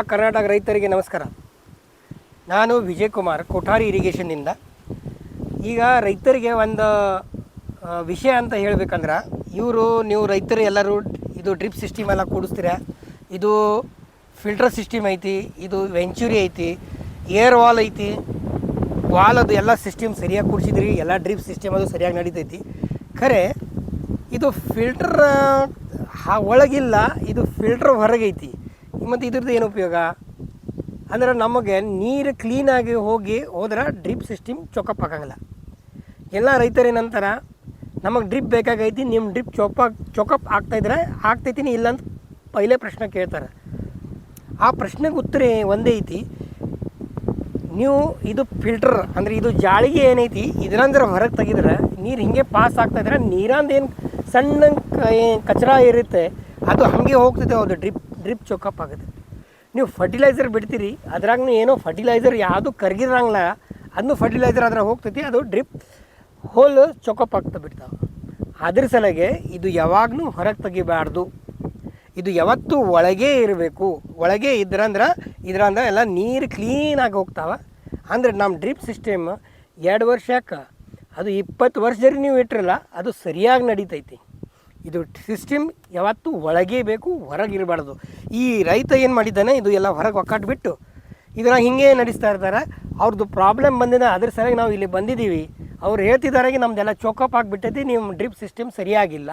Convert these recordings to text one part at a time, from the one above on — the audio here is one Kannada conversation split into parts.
ಕರ್ನಾಟಕ ರೈತರಿಗೆ ನಮಸ್ಕಾರ. ನಾನು ವಿಜಯ್ ಕುಮಾರ್ ಕೊಠಾರಿ ಇರಿಗೇಷನ್ನಿಂದ ಈಗ ರೈತರಿಗೆ ಒಂದು ವಿಷಯ ಅಂತ ಹೇಳಬೇಕಂದ್ರೆ, ಇವರು, ನೀವು ರೈತರು ಎಲ್ಲರೂ ಇದು ಡ್ರಿಪ್ ಸಿಸ್ಟಮ್ ಎಲ್ಲ ಕೂಡಿಸ್ತೀರಾ. ಇದು ಫಿಲ್ಟರ್ ಸಿಸ್ಟಮ್ ಐತಿ, ಇದು ವೆಂಚುರಿ ಐತಿ ಏರ್ ವಾಲ್ ಐತಿ. ವಾಲ್ ಅದು ಎಲ್ಲ ಸಿಸ್ಟಮ್ ಸರಿಯಾಗಿ ಕೂಡಿಸಿದ್ರಿ, ಎಲ್ಲ ಡ್ರಿಪ್ ಸಿಸ್ಟಮ್ ಅದು ಸರಿಯಾಗಿ ನಡೀತೈತಿ. ಖರೆ, ಇದು ಫಿಲ್ಟರ್ ಒಳಗಿಲ್ಲ, ಇದು ಫಿಲ್ಟರ್ ಹೊರಗೈತಿ. ಮತ್ತು ಇದ್ರದ್ದು ಏನು ಉಪಯೋಗ? ಅಂದ್ರೆ ನಮಗೆ ನೀರು ಕ್ಲೀನಾಗಿ ಹೋಗಿ ಹೋದ್ರೆ ಡ್ರಿಪ್ ಸಿಸ್ಟಮ್ ಚೊಕಪ್ ಆಗಂಗಿಲ್ಲ. ಎಲ್ಲ ರೈತರು ಏನಂತಾರ, ನಮಗೆ ಡ್ರಿಪ್ ಬೇಕಾಗೈತಿ ನಿಮ್ಮ ಡ್ರಿಪ್ ಚೊಪಾಕ್ ಚೊಕಪ್ ಆಗ್ತಾಯಿದ್ರೆ ಆಗ್ತೈತಿನಿ ಇಲ್ಲ ಅಂತ ಪೈಲೇ ಪ್ರಶ್ನೆ ಕೇಳ್ತಾರೆ. ಆ ಪ್ರಶ್ನೆಗೆ ಉತ್ತರ ಒಂದೇ ಐತಿ, ನೀವು ಇದು ಫಿಲ್ಟರ್ ಅಂದರೆ ಇದು ಜಾಳಿಗೆ ಏನೈತಿ ಇದರಂದ್ರೆ ಹೊರಗೆ ತೆಗಿದ್ರೆ ನೀರು ಹಿಂಗೆ ಪಾಸ್ ಆಗ್ತಾಯಿದ್ರೆ ನೀರಂದು ಏನು ಸಣ್ಣ ಕಚರ ಇರುತ್ತೆ ಅದು ಹಾಗೆ ಹೋಗ್ತೈತೆ ಅದು ಡ್ರಿಪ್ ಡ್ರಿಪ್ ಚೊಕಪ್ ಆಗುತ್ತೆ. ನೀವು ಫರ್ಟಿಲೈಸರ್ ಬಿಡ್ತೀರಿ ಅದ್ರಾಗೂ ಏನೋ ಫರ್ಟಿಲೈಸರ್ ಯಾವುದು ಕರ್ಗಿರಂಗಿಲ್ಲ ಅದನ್ನು ಫರ್ಟಿಲೈಸರ್ ಅದ್ರಾಗ ಹೋಗ್ತೈತಿ, ಅದು ಡ್ರಿಪ್ ಹೋಲ್ ಚೊಕಪ್ ಆಗ್ತಾ ಬಿಡ್ತಾವೆ. ಅದ್ರ ಸಲಗೆ ಇದು ಯಾವಾಗಲೂ ಹೊರಗೆ ತೆಗಿಬಾರ್ದು. ಇದು ಯಾವತ್ತೂ ಒಳಗೆ ಇರಬೇಕು. ಒಳಗೆ ಇದ್ರಂದ್ರೆ ಇದ್ರಂದ್ರೆ ಎಲ್ಲ ನೀರು ಕ್ಲೀನಾಗಿ ಹೋಗ್ತಾವೆ. ಅಂದ್ರೆ ನಮ್ಮ ಡ್ರಿಪ್ ಸಿಸ್ಟಮ್ ಎರಡು ವರ್ಷಕ್ಕೆ, ಅದು ಇಪ್ಪತ್ತು ವರ್ಷದಲ್ಲಿ ನೀವು ಇಟ್ಟಿರಲ್ಲ ಅದು ಸರಿಯಾಗಿ ನಡೀತೈತಿ. ಇದು ಸಿಸ್ಟಮ್ ಯಾವತ್ತೂ ಒಳಗೇ ಬೇಕು, ಹೊರಗೆ ಇರಬಾರ್ದು. ಈ ರೈತ ಏನು ಮಾಡಿದ್ದಾನೆ, ಇದು ಎಲ್ಲ ಹೊರಗೆ ಒಕ್ಕಾಟ್ ಬಿಟ್ಟು ಇದನ್ನ ಹಿಂಗೆ ನಡೆಸ್ತಾ ಇರ್ತಾರೆ. ಅವ್ರದ್ದು ಪ್ರಾಬ್ಲಮ್ ಬಂದಿದೆ, ಅದ್ರ ಸಲುವಾಗಿ ನಾವು ಇಲ್ಲಿ ಬಂದಿದ್ದೀವಿ. ಅವ್ರು ಹೇಳ್ತಿದ್ದಾರೆ ನಮ್ದೆಲ್ಲ ಚೋಕಪ್ ಆಗಿಬಿಟ್ಟೈತಿ ನಿಮ್ಮ ಡ್ರಿಪ್ ಸಿಸ್ಟಮ್ ಸರಿಯಾಗಿಲ್ಲ.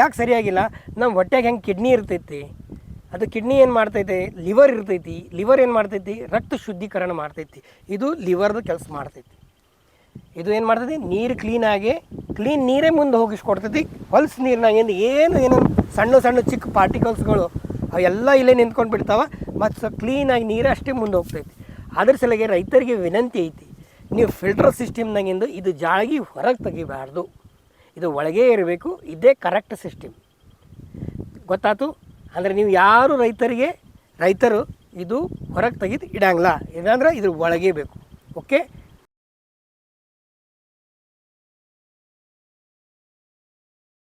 ಯಾಕೆ ಸರಿಯಾಗಿಲ್ಲ? ನಮ್ಮ ಹೊಟ್ಟೆಗೆ ಹೆಂಗೆ ಕಿಡ್ನಿ ಇರ್ತೈತಿ, ಅದು ಕಿಡ್ನಿ ಏನು ಮಾಡ್ತೈತಿ? ಲಿವರ್ ಇರ್ತೈತಿ. ಲಿವರ್ ಏನು ಮಾಡ್ತೈತಿ? ರಕ್ತ ಶುದ್ಧೀಕರಣ ಮಾಡ್ತೈತಿ. ಇದು ಲಿವರ್ದು ಕೆಲಸ ಮಾಡ್ತೈತಿ. ಇದು ಏನು ಮಾಡ್ತದೆ? ನೀರು ಕ್ಲೀನಾಗಿ ಕ್ಲೀನ್ ನೀರೇ ಮುಂದೆ ಹೋಗಿಸ್ಕೊಡ್ತೈತಿ ಹೊಲ್ಸ್ ನೀರಿನಾಗ ಏನು ಏನು ಸಣ್ಣ ಸಣ್ಣ ಚಿಕ್ಕ ಪಾರ್ಟಿಕಲ್ಸ್ಗಳು ಅವೆಲ್ಲ ಇಲ್ಲೇ ನಿಂತ್ಕೊಂಡು ಬಿಡ್ತಾವ. ಮತ್ತು ಕ್ಲೀನಾಗಿ ನೀರು ಅಷ್ಟೇ ಮುಂದೆ ಹೋಗ್ತೈತಿ. ಅದ್ರ ಸಲುವಾಗಿ ರೈತರಿಗೆ ವಿನಂತಿ ಐತಿ, ನೀವು ಫಿಲ್ಟರ್ ಸಿಸ್ಟಮ್ನಾಗಿಂದು ಇದು ಜಾಗಿ ಹೊರಗೆ ತೆಗಿಬಾರ್ದು. ಇದು ಒಳಗೆ ಇರಬೇಕು, ಇದೇ ಕರೆಕ್ಟ್ ಸಿಸ್ಟಮ್ ಗೊತ್ತಾಯ್ತು ಅಂದರೆ ನೀವು ಯಾರು ರೈತರಿಗೆ, ರೈತರು ಇದು ಹೊರಗೆ ತೆಗೆದು ಇಡಂಗಿಲ್ಲ. ಏನಂದ್ರೆ ಇದ್ರ ಒಳಗೇ ಬೇಕು. ಓಕೆ